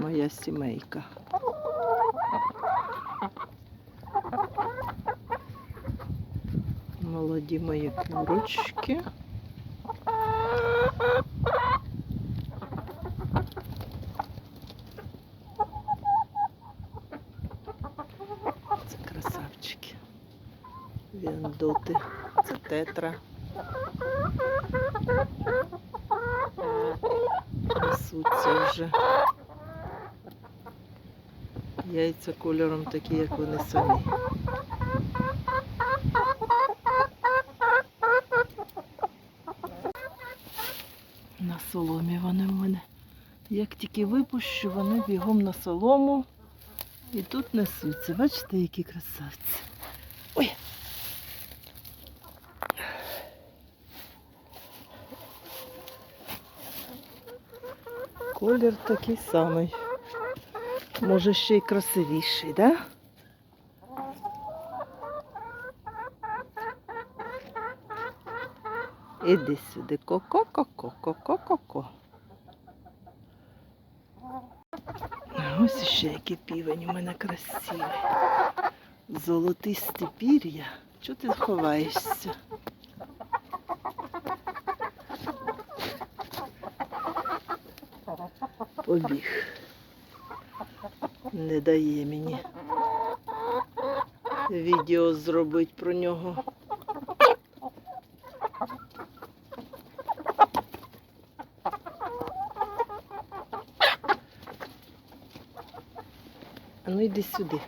моя сімейка. Молоді мої курочки. Це красавчики. Віандоти. Це тетра. Несуться вже. Яйця кольором такі, як вони самі. На соломі вони в мене. Як тільки випущу, вони бігом на солому і тут несуться. Бачите, які красавці. Ой. Колір такий самий. Може ще й красивіший, да? Іди сюди, ко-ко-ко-ко-ко-ко-ко. Ось ще який півень у мене красивий. Золотисті пір'я. Чого ти ховаєшся? Побіг. Не дає мені відео зробити про нього. Ну йди сюди.